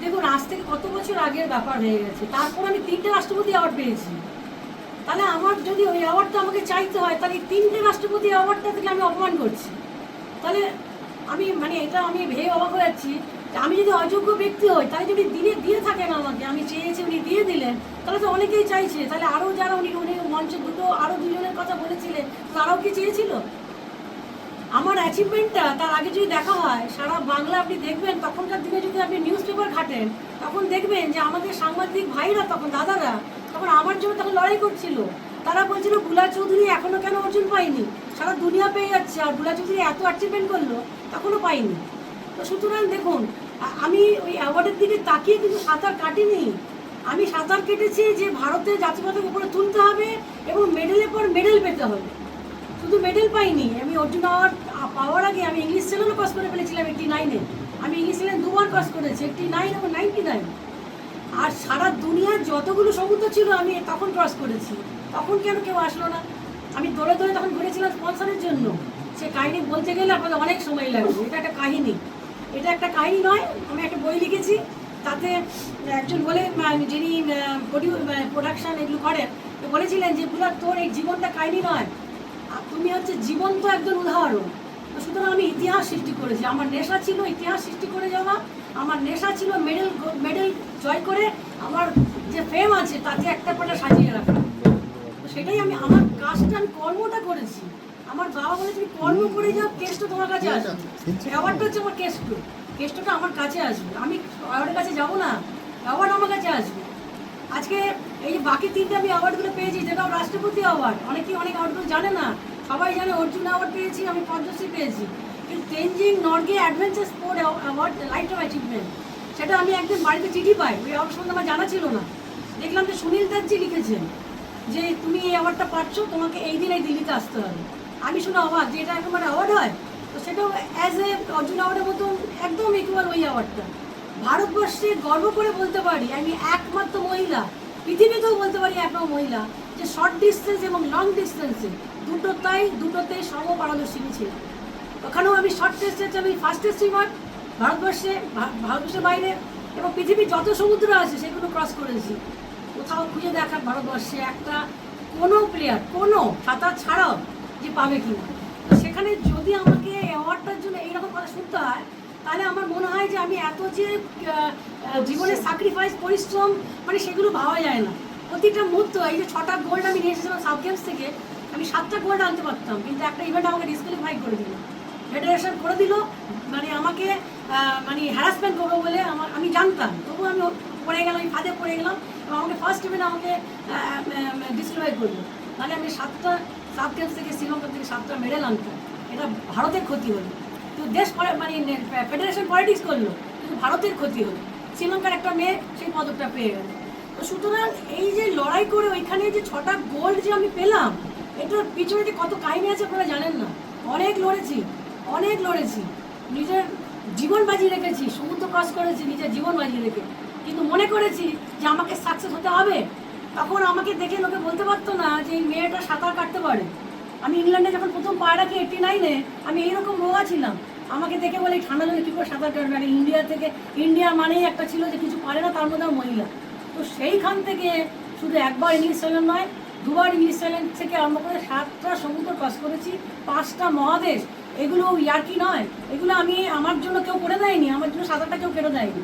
দেখুন, আজ থেকে কত বছর আগের ব্যাপার হয়ে গেছে। তারপর আমি তিনটে রাষ্ট্রপতি অ্যাওয়ার্ড পেয়েছি। তাহলে আমার যদি ওই অ্যাওয়ার্ডটা আমাকে চাইতে হয়, তাহলে তিনটে রাষ্ট্রপতি অ্যাওয়ার্ডটা থেকে আমি অপমান করছি। তাহলে আমি মানে এটা আমি ভেবে অবাক হয়ে যাচ্ছি আমি যদি অযোগ্য ব্যক্তি হই, তাহলে যদি দিনে দিয়ে থাকেন আমাকে, আমি চেয়েছি উনি দিয়ে দিলেন, তাহলে তো অনেকেই চাইছে। তাহলে আরও যারা উনি উনি মঞ্চে দুটো আরও দুজনের কথা বলেছিলেন তারাও কি চেয়েছিল? আমার অ্যাচিভমেন্টটা তার আগে যদি দেখা হয়, সারা বাংলা আপনি দেখবেন, তখনকার দিনে যদি আপনি নিউজ পেপার ঘাটেন তখন দেখবেন যে আমাদের সাংবাদিক ভাইরা তখন, দাদারা, তখন আমার জন্য তখন লড়াই করছিল। তারা বলছিল, গুলা চৌধুরী এখনও কেন অর্জুন পাইনি সারা দুনিয়া পেয়ে যাচ্ছে, আরগুলা চৌধুরী এত অ্যাচিভমেন্ট করল, তখনও পাইনি তো সুতরাং দেখুন আমি ওই অ্যাওয়ার্ডের দিকে তাকিয়ে কিন্তু সাঁতার কাটিনি। আমি সাঁতার কেটেছি যে ভারতের জাতিগতের উপরে তুলতে হবে এবং মেডেলের পর মেডেল পেতে হবে। শুধু মেডেল পাইনি, আমি অর্জুন অ্যাওয়ার্ড পাওয়ার আগে আমি ইংলিশ চ্যানেলও পাস করে ফেলেছিলাম এইটি নাইনে আমি ইংলিশ চ্যানেল দুবার পাস করেছি এইটি নাইন এবং নাইনটি নাইন আর সারা দুনিয়ার যতগুলো সমুদ্র ছিল, আমি তখন ক্রস করেছি। তখন কেন কেউ আসলো না? আমি দৌড়ে দৌড়ে তখন ঘুরেছিলাম স্পন্সরের জন্য। সে কাহিনী বলতে গেলে আপনাদের অনেক সময় লাগবে। এটা একটা কাহিনী। এটা একটা কাহিনী নয়, আমি একটা বই লিখেছি। তাতে একজন বলে যিনি প্রোডাকশন এগুলো করেন বলেছিলেন যে, পুরা তোর এই জীবনটা কাহিনী নয়। তুমি হচ্ছে জীবন্ত একজন উদাহরণ। সুতরাং আমি ইতিহাস সৃষ্টি করেছি। আমার নেশা ছিল ইতিহাস সৃষ্টি করে যাওয়া। আমার নেশা ছিল মেডেল মেডেল জয় করে আমার যে ফেম আছে তাতে একটা পাটা সাজিয়ে রাখা। তো সেটাই আমি আমার কাজটা আমি কর্মটা করেছি। আমার বাবা বলে তুমি কর্ম করে যাও কেসটা তোমার কাছে আসবে। অ্যাওয়ার্ডটা হচ্ছে আমার কেষ্ট কেষ্টটা আমার কাছে আসবে। আমি অ্যাওয়ার্ডের কাছে যাব না অ্যাওয়ার্ড আমার কাছে আসবে আজকে এই যে বাকি তিনটে আমি অ্যাওয়ার্ডগুলো পেয়েছি যেটাও রাষ্ট্রপতি অ্যাওয়ার্ড অনেকেই অনেক অ্যাওয়ার্ডগুলো জানে না। সবাই জানে অর্জুন অ্যাওয়ার্ড পেয়েছি, আমি পদ্মশ্রী পেয়েছি। কিন্তু Tenzing Norgay adventure sport award lifetime achievement সেটা আমি একদিন বাড়িতে চিঠি পাই। ওই অ্যাওয়ার্ড সম্বন্ধে আমার জানা ছিল না। দেখলাম যে সুনীল দাসজি লিখেছেন যে, তুমি এই অ্যাওয়ার্ডটা পাচ্ছ, তোমাকে এই দিন এই দিল্লিতে আসতে হবে। আমি শুনে অবাক যে এটা একেবারে অ্যাওয়ার্ড হয়। তো সেটাও অ্যাজ এ অর্জুন অ্যাওয়ার্ডের মতন একদম ইকুয়াল ওই অ্যাওয়ার্ডটা ভারতবর্ষে গর্ব করে বলতে পারি, আমি একমাত্র মহিলা পৃথিবীতেও বলতে পারি একমাত্র মহিলা, যে শর্ট ডিস্টেন্স এবং লং ডিস্টেন্সে দুটোতেই সম পারদর্শিনী ছিল ওখানেও আমি শর্ট টেস্টে আমি ফার্স্ট স্ট্রিমার ভারতবর্ষে ভারতবর্ষের বাইরে এবং পৃথিবীর যত সমুদ্র আছে সেগুলো ক্রস করেছি। কোথাও খুঁজে দেখা ভারতবর্ষে একটা কোনো প্লেয়ার কোনো সাঁতার ছাড়াও যে পাবে কিনা। সেখানে যদি আমাকে অ্যাওয়ার্ডটার জন্য এইরকম কথা শুনতে হয় তাহলে আমার মনে হয় যে আমি এত যে জীবনের স্যাক্রিফাইস পরিশ্রম মানে সেগুলো ভাবা যায় না। প্রতিটা মুহূর্ত, এই যে ছটা গোল্ড আমি নিয়ে এসেছিলাম সাউথ গেমস থেকে, আমি সাতটা গোল্ড আনতে পারতাম, কিন্তু একটা ইভেন্ট আমাকে ডিসকোয়ালিফাই করে দিল। ফেডারেশন করে দিল মানে আমাকে মানে হ্যারাসমেন্ট করব বলে আমার, আমি জানতাম। তবু আমি পড়ে গেলাম আমি ফাঁদে পড়ে গেলাম, এবং আমাকে ফার্স্ট ইভেন্ট আমাকে ডিসকোয়ালিফাই করল মানে আমি সাতটা সাউথ গেমস থেকে শ্রীলঙ্কা থেকে সাতটা মেডেল আনতাম। এটা ভারতের ক্ষতি হলো। তো দেশ মানে ফেডারেশন পলিটিক্স করল, কিন্তু ভারতের ক্ষতি হলো। শ্রীলঙ্কার একটা মেয়ে, সেই পদকটা পেয়ে গেল। তো সুতরাং এই যে লড়াই করে ওইখানে যে ছটা গোল্ড যে আমি পেলাম, এটার পিছনে যে কত কাহিনী আছে আপনারা জানেন না। অনেক লড়েছি অনেক লড়েছি। নিজের জীবন বাজিয়ে রেখেছি, সমুদ্র ক্রস করেছি, নিজের জীবন বাজিয়ে রেখে। কিন্তু মনে করেছি যে আমাকে সাকসেস হতে হবে। তখন আমাকে দেখে লোকে বলতে পারতো না যে এই মেয়েটা সাঁতার কাটতে পারে। আমি ইংল্যান্ডে যখন প্রথম পা রাখি এইটি নাইনে আমি এইরকম রোগা ছিলাম। আমাকে দেখে বলে ঠান্ডা জলে কী করে সাঁতার কাটবে? আর ইন্ডিয়া থেকে, ইন্ডিয়া মানেই একটা ছিল যে কিছু পারে না, তার মধ্যে মহিলা। তো সেইখান থেকে শুধু একবার ইংলিশ চ্যানেল নয়, দুবার ইংলিশ চ্যানেল থেকে আরম্ভ করে সাতটা সমুদ্র ক্রস করেছি, পাঁচটা মহাদেশ। এগুলো ইয়ার্কি নয়। এগুলো আমি আমার জন্য কেউ করে দেয়নি, আমার জন্য সাঁতারটা কেউ কেটে দেয়নি